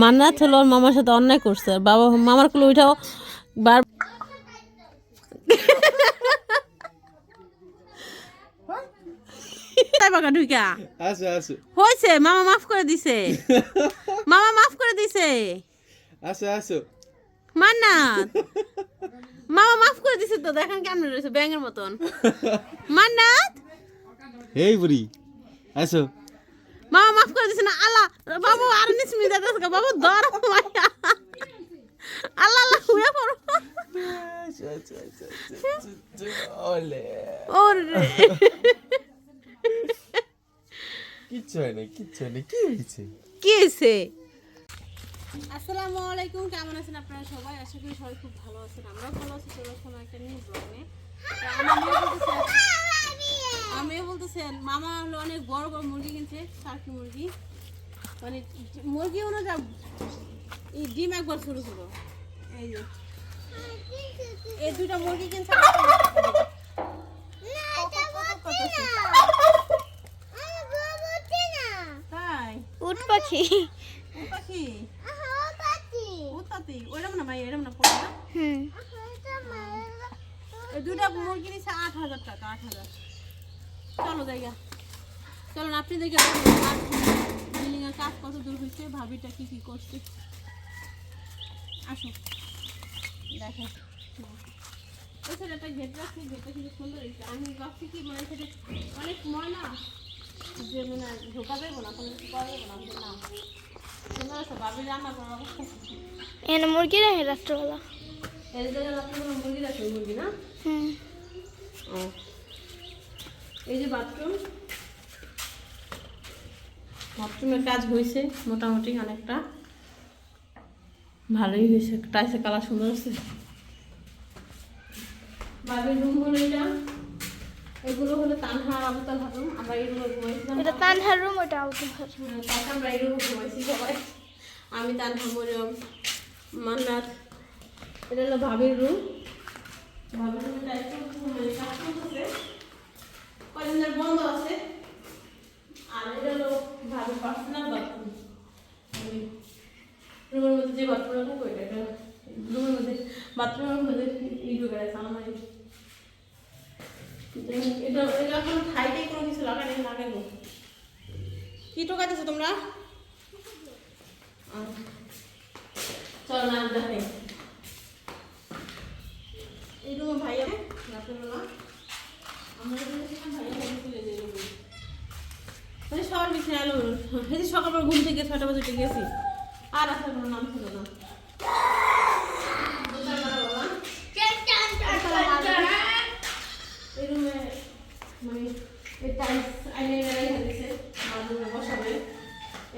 মান্নাত হলো ওর মামার সাথে অন্যায় করছে। বাবা মামার কুলো উঠাও বার ঢুকা হয়েছে মামা মাফ করে দিছে। মামা মাফ করে দিছে। আসো আসো মান্নাত মামা মাফ করে দিছে তো দেখেন কেমন রয়েছে ব্যাঙের মতন। মান্নাত? এই বুড়ি আসো মামা মাফ করে দিছে না আল্লাহ বাবু আর নিস মিনিট যাচ্ছে বাবু দর আল্লাহ আল্লাহ শুয়ে পড়ো। ওলে। ওরে। কিচ্ছু হয় না কিচ্ছু হয় না কি হয়েছে? কি হয়েছে? আসসালামু আলাইকুম কেমন আছেন আপনারা সবাই? আশা করি সবাই খুব ভালো আছেন। আমরা ভালো আছি চলে আসলাম একটা নিউ ব্লগে আমিও বলতেছেন মামা হলো অনেক বড় বড় মুরগি কিনছে সার্কি মুরগি। মানে মুরগি অনুযায়ী এই ডিম একবার শুরু করো এই যে এই দুইটা মুরগি কিনছে তাই? উট পাখি। ও পাখি? উৎপাতি ওইরকম না ভাই এরকম না পড়ে না? হুম। দুইটা মুরগি নিচ্ছে আট হাজার টাকা আট হাজার। চলো জায়গা চলুন আপনি দেখে বিল্ডিং এর কাজ কত দূর হয়েছে ভাবিটা কি কি করছে। আসো দেখো। ওই একটা গেট রাখছি গেটটা কিন্তু সুন্দর হয়েছে। আমি ভাবছি কি মানে সেটা অনেক ময়লা। যে মানে ঢোকা যাব না কোনো কিছু করা যাব না। না সুন্দর আছে ভাবি রান্না করার অবস্থা কি? এখানে মুরগি রাখে রাত্রবেলা। এই জায়গায় মুরগি মুরগি না? হুম। ও। এই যে বাথরুম বাথরুমের কাজ হয়েছে মোটামুটি অনেকটা ভালোই হয়েছে টাইসের কালার সুন্দর আছে বাবির রুম হলো এটা। এগুলো হলো তানহার আবুতাল হাতুম আমরা এই রুমে ঘুমাইছিলাম। এটা তানহার রুম ওটা হ্যাঁ, আমরা এই রুমে ঘুমাইছি সবাই। আমি তানহা মরিয়ম এটা হলো ভাবির রুম ভাবির রুমে কয়েকদিনের বন্ধ আছে। আর এটা হলো ভাবি পার্সোনাল বাথরুম রুমের মধ্যে যে বাথরুম ওইটা এটা রুমের মধ্যে বাথরুমের মধ্যে ই ঢুকে গেছে আমার এটা এটা এখন ঠাইটাই কোনো কিছু লাগানি লাগানো কি টোকাতেছো তোমরা? চল না দেখে এই রুমে ভাইয়া রাত্রেবেলা আমরা সবার বিছানা এলো এই সকালবেলা ঘুম থেকে ছটা বাজে উঠে গেছি। আর আসার কোনো নাম ছিল না। মানে টাইলস আইনে রেখে দিছে আর রুমে বসাবে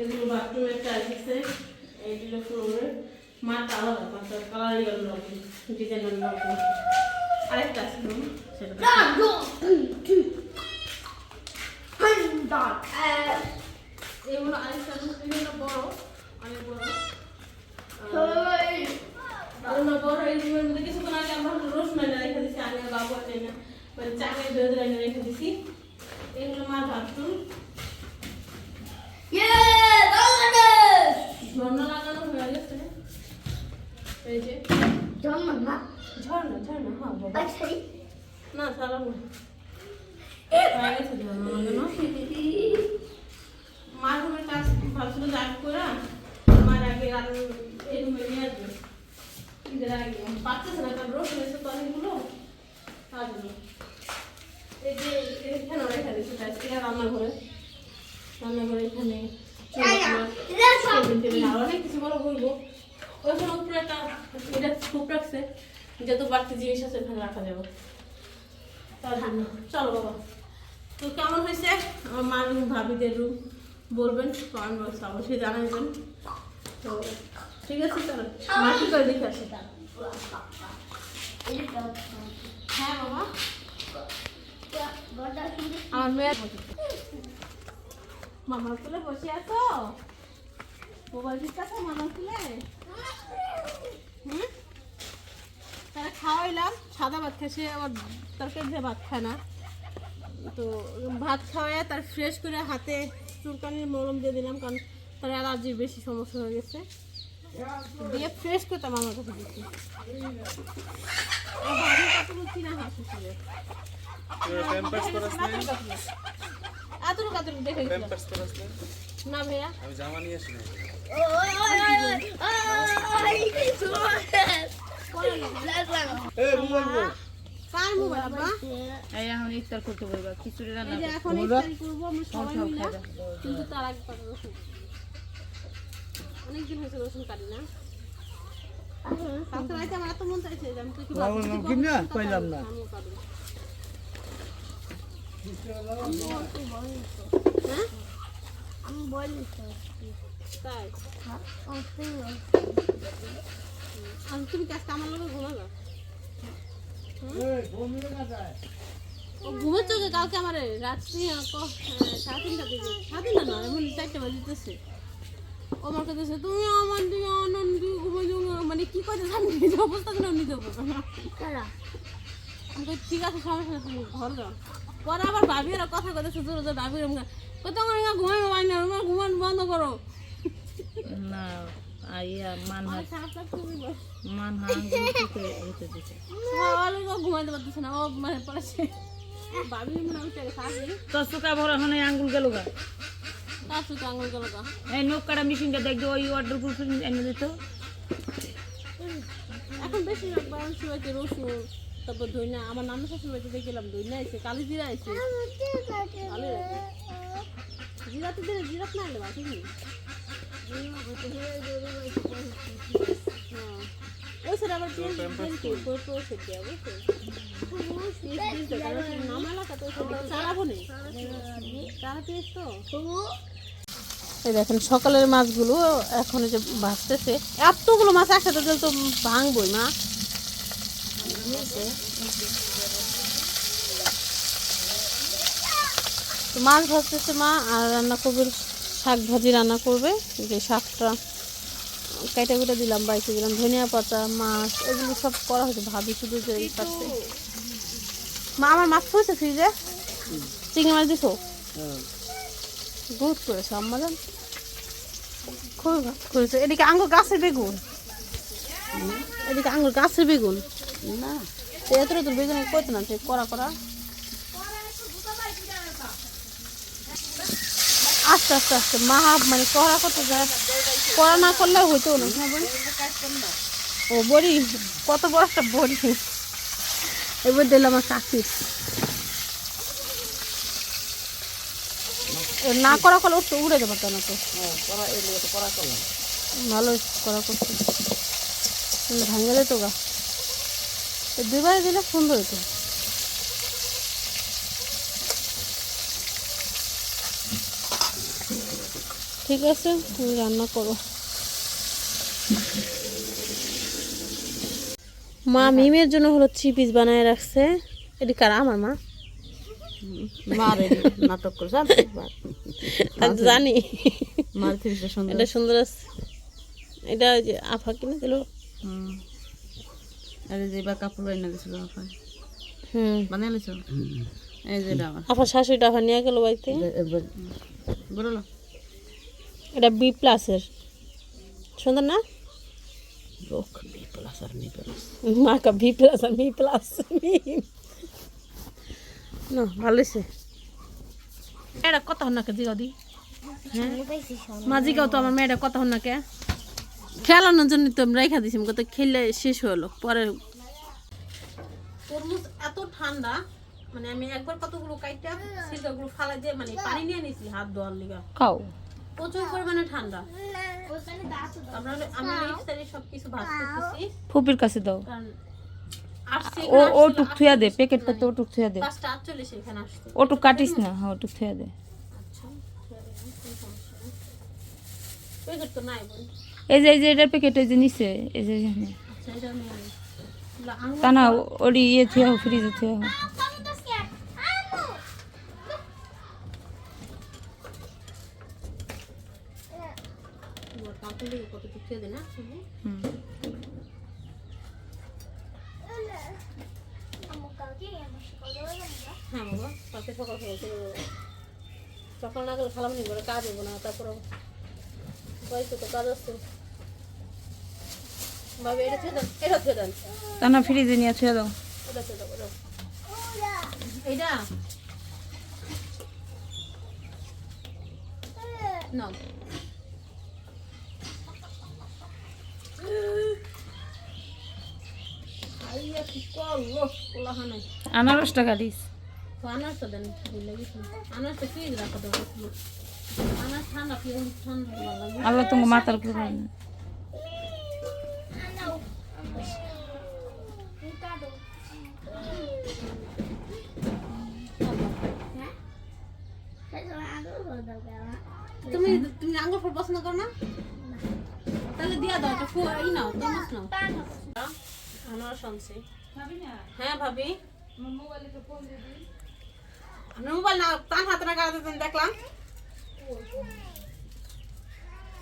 এগুলো বাথরুমের টাইলস আছে এইগুলো ফ্লোরে মাঠটা আলাদা কালারই অন্যরকম ডিজাইন অন্যরকম আরেকটা আছে এগুলো আরেকটা এগুলো বড় অনেক বড়। বড় এই রুমের মধ্যে কিছুক্ষণ আগে আমরা রোজ মাইনা রেখে দিছি আমি বাবু আর না মানে চাকরি বেঁধে এনে রেখে দিছি। এগুলো মার বাথরুম ঝর্ণা লাগানো হয়ে গেছে। এই যে। ঝর্ণা ঝর্ণা হ্যাঁ বাবা। না কাজ ভাবছিল করে আগে আর এই রুমে নিয়ে আসবে। ঈদের আগে। পাচ্ছে না কারণ রোজ হয়েছে তার জন্য। এই যে এখানে রেখে রান্নাঘরে। রান্নাঘরে এখানে অনেক কিছু বড় উপরে একটা এটা রাখছে। যত বাড়তি জিনিস আছে ওখানে রাখা যাবে। তার জন্য। চলো তো কেমন হয়েছে? আমার মা রুম ভাবিদের রুম বলবেন কমেন্ট বক্সে অবশ্যই জানাবেন। তো ঠিক আছে, চলো। মা কি করে দেখে আসি? হ্যাঁ বাবা। আমার মেয়ের মামার কুলে বসে আছো? মোবাইল দিচ্ছ মামার কুলে? হুম? তারা খাওয়াইলাম সাদা ভাত খায় সে আবার তরকারি দিয়ে ভাত খায় না তো ভাত খাওয়ায় তার ফ্রেশ করে হাতে চুলকানির মলম দিয়ে দিলাম কারণ তার অ্যালার্জির বেশি সমস্যা হয়ে গেছে দিয়ে ফ্রেশ করতাম আমার কাছে দিচ্ছি চিনা হাঁস নাই এতটুকু এতটুকু দেখে না ভাইয়া আমি জামা নিয়ে আসি অনেকদিন হয়েছে রসুন কাটি না পাইলাম না। হ্যাঁ আমি বলি তাই ও তুমি কি আজকে আমার লোকে ঘুমাবে ও ঘুমাচ্ছ যে কালকে আমার রাত্রি আহ, ক- আহ, সাড়ে তিনটা দিকে। সাড়ে তিনটা না এমন চারটে বাজিতেছে। ও আমার কাছে তুমি আমার দিকে আনন্দ ঘুমাই যাব মানে কি করতে জানি যে অবস্থা করে নিতে পারব না আমি ঠিক আছে সমস্যা তুমি ঘর যাও। পরে আবার ভাবি ওরা কথা কথা ভাবি আমার এখানে ঘুমাই না ঘুমান বন্ধ করো। না। আইয়া মান মান ঘুমাইতে পারতেছে না ও মানে পড়েছে। মনে তোর সুকা ভরা হনে আঙ্গুল গেল গা। সুতো আঙুল গেল গা। এই নখ কাটা মেশিনটা দেখবে ওই অর্ডার প্রুফ এনে দিত। এখন বেশি রাখব আমি শুয়েছে রসুন তারপর আমার নানা শ্বশুর বাড়িতে দেখলাম দইনা আছে কালি জিরা আছে জিরাতে দিলে জিরাত না এলে বাকি আবার এই দেখেন সকালের মাছগুলো এখন যে ভাসতেছে এতগুলো মাছ একসাথে তো ভাঙবই মা। তো মাছ ভাজতেছে মা আর রান্না করবে শাক ভাজি রান্না করবে যে শাকটা কেটে কুটে দিলাম বাইকে দিলাম ধনিয়া পাতা মাছ এগুলো সব করা হয়েছে ভাবি শুধু যে এই পাচ্ছে। মা আমার মাছ করেছে ফ্রিজে? চিংড়ি মাছ দিছো? বহুত করেছে আম্মা জান। খুবই ভালো করেছে। এদিকে আঙ্গুর গাছের বেগুন। এদিকে আঙ্গুর গাছের বেগুন। না। তো এত তোর বেগুন কত না তুই করা করা আস্তে আস্তে আস্তে। মা মানে করা কত যায়। করা না করলে হইতো না। হ্যাঁ ও বড়ি? কত বড় একটা বড়ি। এবার দিলাম আমার কাকি এ না করা করলে উঠতে উড়ে যাবে কেন তো? ভালো করা করছে কিন্তু ভাঙে যেত গা। এ দুইবারে দিলে সুন্দর হতো ঠিক আছে তুমি রান্না করো। মা মিমের জন্য হলো চিপিস বানায় রাখছে। এটি কারা? আমার মা। নাটক জানি। এটা সুন্দর আছে। এটা ওই যে আফা কিনে দিল আরে যে বা কাপড় বাইনা দিছিল আপা হুম। বানিয়ে এই যে আফা শাশুড়িটা আফা নিয়ে গেল বাড়িতে। বলো। এটা বি প্লাসের সুন্দর না? রোক বি প্লাস আর নি প্লাস মার্কা ভি প্লাস আর মি প্লাস না ভালো এটা কত হন নাকে জিগাও দি? হ্যাঁ? মা জিগাও তো আমার মেয়েটা কত হন নাকে খেলানোর জন্য তো আমি রেখা দিছি কত খেলে শেষ হলো পরে তরমুজ এত ঠান্ডা মানে আমি একবার কতগুলো কাইটা সিলকাগুলো ফালা দিয়ে মানে পানি নিয়ে নিছি হাত ধোয়ার লিগা। খাও। প্রচুর পরিমাণে ঠান্ডা। আমরা আমরা ইফতারি সব কিছু ভাজ করতেছি। ফুপির কাছে দাও। কারণ আসছে ও ও টুক থুয়া দে প্যাকেট পাতে ও টুক থুয়া দে। ও টুক কাটিস না হ্যাঁ ও টুক থুয়া দে। তো বোন এই যে এই যে এটার প্যাকেট এই যে নিচে এই যে। আচ্ছা তা না ওরি ইয়ে থুয়া ফ্রিজে থুয়া হোক তোমার কাকুর লিগে কত টুকিয়ে দে না শুনি হুম হ্যাঁ বাবা কালকে সকাল সকাল চলে যাব সকাল না গেলে খালাম নি করে কাজ হব না তারপর বাড়িতে তো না ফ্রিজে নিয়ে ছুঁয়ে দাও। এটা না কি আনারসটা কাটিস। তো আনারটা দেন আনারটা ফ্রিজ রাখা দেবো আল্লাহ তোমার মাথার উপর তুমি তুমি আঙ্গুর ফল পছন্দ করো না? তাহলে দিয়া দাও একটা ফু ই নাও চামচ নাও। আনারস আনছি হ্যাঁ ভাবি। আপনার মোবাইল না তার হাতে না গাড়াতে দেন দেখলাম।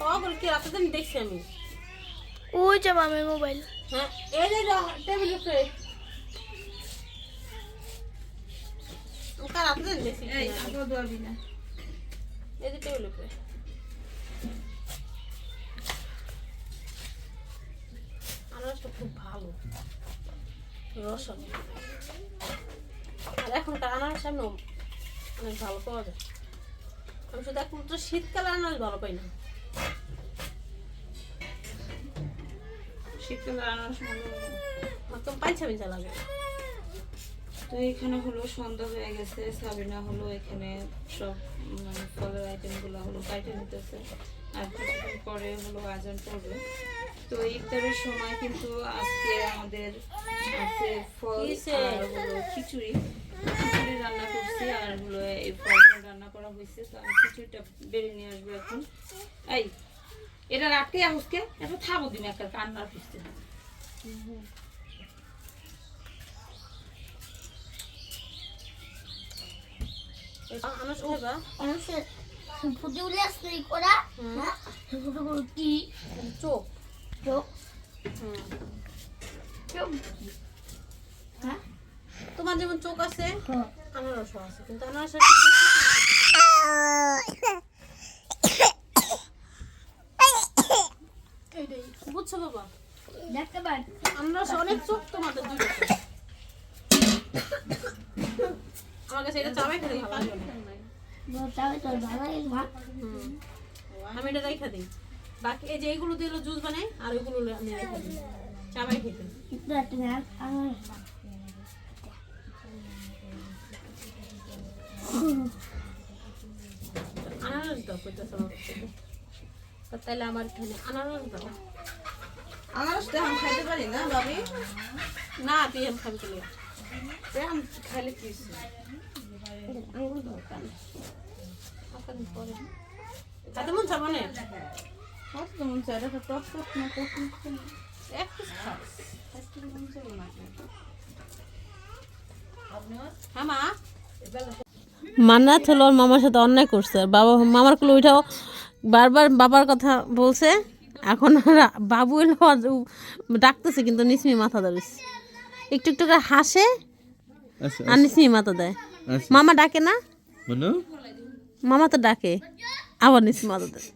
কখন কি রাতে দিন দেখছি আমি ওই যে মামের মোবাইল। হ্যাঁ এই যে টেবিল উপরে। কার রাতে দিন দেখছি এই যে টেবিল উপরে। আনারসটা খুব ভালো। রস। আর এখনকার আনারস এমন অনেক ভালো পাওয়া যায়। আমি শুধু এখন তো শীতকালে আনারস ভালো পাই না। শীতকালে পিছা লাগে। তো এখানে হলো সন্ধ্যা হয়ে গেছে সাবিনা হলো এখানে সব মানে ফলের আইটেমগুলো হলো কাইটে নিতেছে। আর পরে হলো আয়োজন করবে। তো ইফতারের সময় কিন্তু আজকে আমাদের আছে ফল আর হলো খিচুড়ি। খিচুড়ি রান্না করছি আর হলো এই রান্না করা হয়েছে তো আমি খিচুড়িটা বেড়ে নিয়ে আসব এখন। এই এটা রাখতে আজকে এটা থাকো দিন একটা কান্নার হ্যাঁ? চোখ। চোখ। হ্যাঁ? তোমার যেমন চোখ আছে। আনারসও আছে কিন্তু আনারস বুঝছ বাবা দেখতে পান আনারস অনেক চোখ তোমাদের দুটো আমার কাছে এটা চাবাই খেতে ভালো লাগে না। তবে তোর ভালো লাগে মা হুম। আমি এটা রেখে দিই বাকি এই যে এইগুলো দিয়ে জুস বানাই আর ওইগুলো আমি রেখে দিই চাবাই খেতে নেন আমার দাও তাহলে আমার এখানে আনারস দাও আনারস তো আমি খাইতে পারি না ভাবি না তুই আমি খাবি চলে আমি খাইলে কি আঙুল দরকার আপনার পরে খাতে মন চাবো না কত মন চাই টক টক না টক এক পিস খাও হ্যাঁ মা? মান্নাত হলো ওর মামার সাথে অন্যায় করছে। বাবা মামার কুলো উঠাও। বারবার বাবার কথা বলছে। এখন বাবু এলো ডাকতেছে কিন্তু নিসমি মাথা ধরিস একটু একটু করে হাসে আচ্ছা আর নিসমি মাথা দেয়। আচ্ছা। মামা ডাকে না? মামা তো ডাকে আবার নিসমি মাথা দেয়।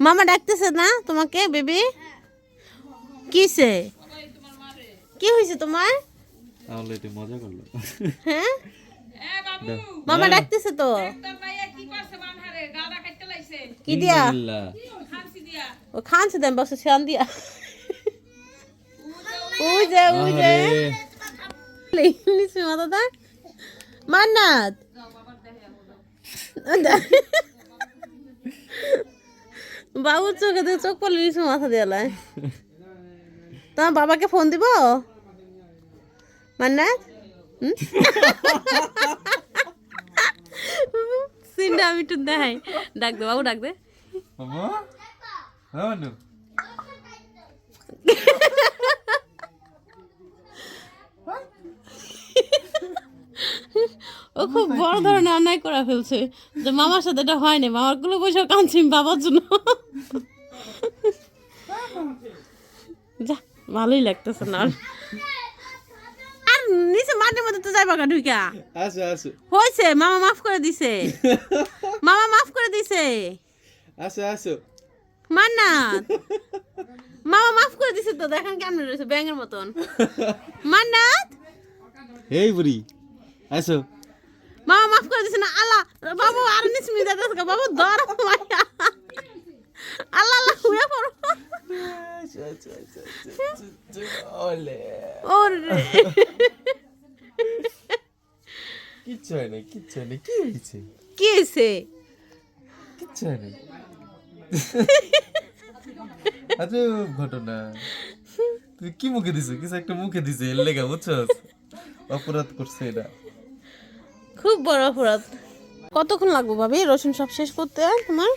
মামা ডাকতেছে না তোমাকে বেবি? কিসে? কি হয়েছে তোমার? তাহলে মজা করল। হ্যাঁ। মামা ডাকতেছে তো। কি দিয়া? ও খানছে দেন বসে শান দিয়া। ওই যে ওই যে। আরে, নিশ্চয় মাথা দা মান্নাত। বাবুর চোখে দিয়ে চোখ পড়লে নিশ্চয় মাথা দেওয়ালায় তোমার বাবাকে ফোন দিব? মান্নাত? সিনটা আমি একটু দেখাই। ডাক দে বাবু ডাক দে। মামা হ্যাঁ ও খুব বড় ধরনের অন্যায় করে ফেলছে যে মামার সাথে এটা হয়নি মামারগুলো বসে কাঁদছি বাবার জন্য। যা ভালোই লাগতেছে না নিচে মাঠের মধ্যে তো যাইবা ঢুকা আসো আসো। হয়েছে মামা মাফ করে দিছে। মামা মাফ করে দিছে। আসো আসো। মান্নাত মামা মাফ করে দিছে তো দেখেন কেমন রয়েছে ব্যাঙের মতন। মান্নাত হেই বুড়ি আইসো মামা মাফ করে দিছে না আলা বাবু আর নিসমি দাদা বাবু ধর মায়া আল্লাহ আল্লাহ হুয়া পড়ো। ওলে। ওরে। কিচ্ছু হয় না কিচ্ছু হয় না কি হয়েছে? কি হয়েছে? কিচ্ছু হয় না আরে ঘটনা। তুই কি মুখে দিছো? কিছু একটা মুখে দিছে এর লেগা বুঝছস অপরাধ করছে এটা খুব বড় অপরাধ। কতক্ষণ লাগবে ভাবি? রসুন সব শেষ করতে তোমার?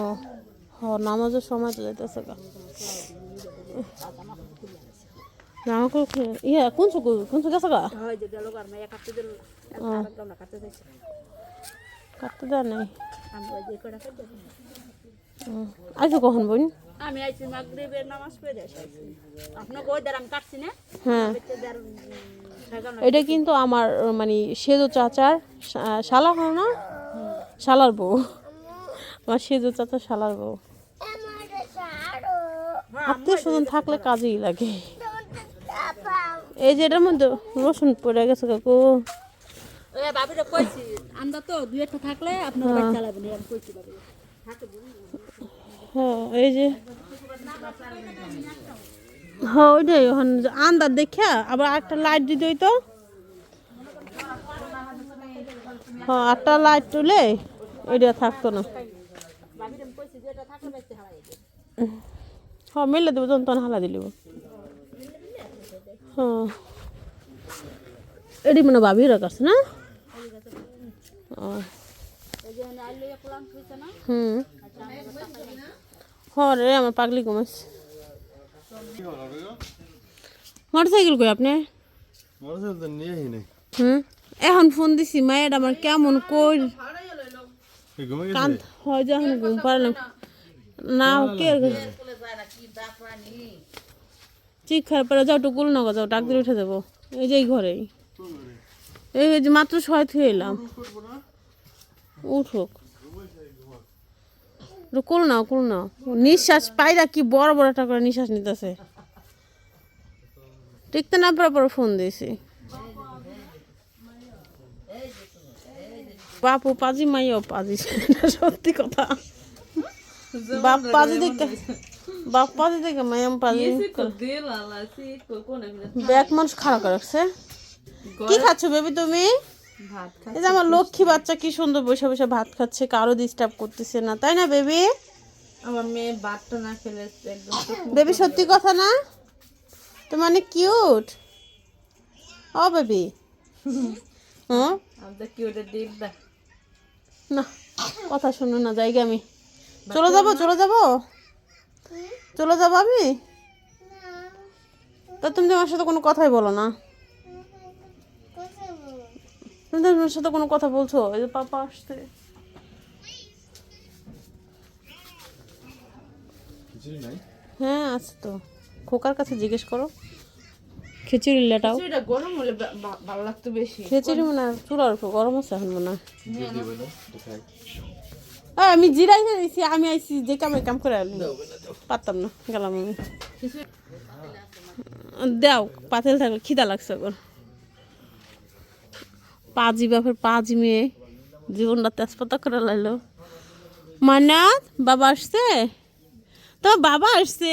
ও হ নামাজের সময় তো যাইতেছে গা। ইয়া কোন চুকু কোন চুক গা? কাটতে দেয় নাই। আইসো কখন বোন? আমি আইছি মাগরিবের নামাজ পড়ে কাটছি না? হ্যাঁ। এটা কিন্তু আমার মানে সেজো চাচার শালা হয় না? শালার বউ। আমার সেজো চাচার শালার বউ। আত্মীয় স্বজন থাকলে কাজেই লাগে। এই যে এটার মধ্যে রসুন পড়ে গেছে কাকু। হ্যাঁ এই যে। হ্যাঁ ওইটাই ওখানে আন্দার দেখা আবার একটা লাইট দিতে হইতো হ্যাঁ একটা লাইট তুলে এটা থাকতো না। হ্যাঁ মেলে দেবো যখন তখন হালা দিলিব হ্যাঁ। এটি মানে ভাবির কাছে না? হুম হ্যাঁ রে আমার পাগলি কমাইছে মোটর সাইকেল কই আপনি? মোটরসাইকেল তো নিয়েই নাই। হুম? এখন ফোন দিছি মায়ের আমার কেমন কই হয় যখন ঘুম পারলাম না কে ঠিক খারাপ পরে যাও টুকুল না যাও ডাক দিয়ে উঠে যাব। এই যে এই ঘরেই। এই যে মাত্র ছয় থুয়ে এলাম। উঠুক। কুল নাও কুল নাও। নিঃশ্বাস পায়রা কি বড় বড় করে নিঃশ্বাস নিতেছে। টিকতে না পারার পর ফোন দিয়েছি। বাপু পাজি মাইও পাজি। এটা সত্যি কথা। বাপ পাজি দেখে বাপ পাজি দেখে মাইয়াম পাজি। ব্যাগ মানুষ খারাপ রাখছে। কি খাচ্ছ বেবি তুমি? এই যে আমার লক্ষ্মী বাচ্চা কি সুন্দর বসে বসে ভাত খাচ্ছে কারও ডিস্টার্ব করতেছে না তাই না বেবি? আমার মেয়ে ভাতটা না খেলে একদম বেবি সত্যি কথা না? তো মানে কিউট ও বেবি। হ্যাঁ আমাদের কি ওটা ডিপ দা। না কথা শুনো না জায়গা আমি। চলে যাব চলে যাব? চলে যাব আমি? তা তুমি আমার সাথে কোনো কথাই বলো না। তুমি তো আমার সাথে কোনো কথা বলছো এই যে পাপা আসছে। নাই? হ্যাঁ আছে তো। খোকার কাছে জিজ্ঞেস করো। খিচুড়ি লেটাও গরম হলে ভালো লাগতো বেশি। খিচুড়ি মনে হয় চুলার উপর গরম আছে এখন মনে হয়। না এটা আমি জিরাই দিয়েছি আমি আইছি যে কামে কাম করে আলি পারতাম না গেলাম আমি। দাও পাতেল থাকলে খিদা লাগছে ওর পাজি বাপের পাজি মেয়ে জীবনটা তেজপাতা করে লাইলো। মানাত বাবা আসছে? তোমার বাবা আসছে?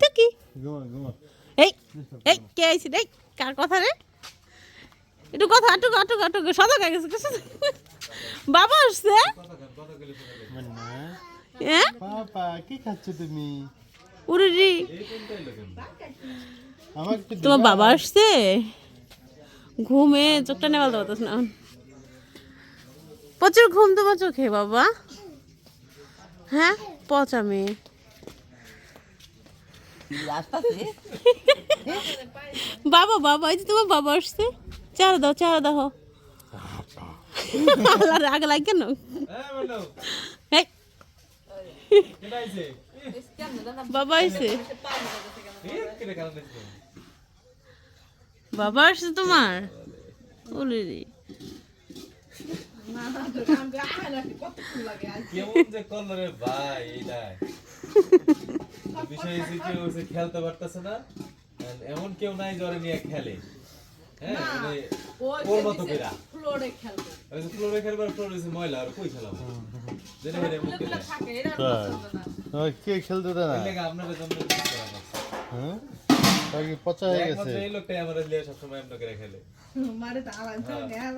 তো কি? ঘুমা ঘুমা এই এই কে আইছি? রে কার কথা রে? একটু কথা আটুক আটুক আটুক সদা কে গেছে বাবা আসছে? হ্যাঁ? পাপা কি খাচ্ছ তুমি? উরে তোমার বাবা আসছে? ঘুমে চোখটা নেওয়াল দেবো না। প্রচুর ঘুম তোমার চোখে বাবা। হ্যাঁ? পচা মেয়ে। বাবা বাবা, এই যে তোমার বাবা আসছে। চারা দাও চারা দাও। আল্লাহ রাগ লাগে কেন? বাবা আইছে। বাবা আসছে তোমার। ওলে রে। কেমন যে করল রে ভাই বিষয় কেউ খেলতে পারতেছে না এমন কেউ নাই জ্বরে নিয়ে খেলে হ্যাঁ মানে ওর মতো কইরা ফ্লোরে খেলবে ফ্লোরে খেলবার ফ্লোরে ময়লা আর কই খেলাবো যেটা হেরে মুখ থাকে এরা তাই ওই কে খেলতে দেয় না। হ্যাঁ পচা হয়ে গেছে এই লোকটাই আমার লিয়ে সবসময় এমন করে খেলে মারে তো আলাদা হ্যাঁ। গেল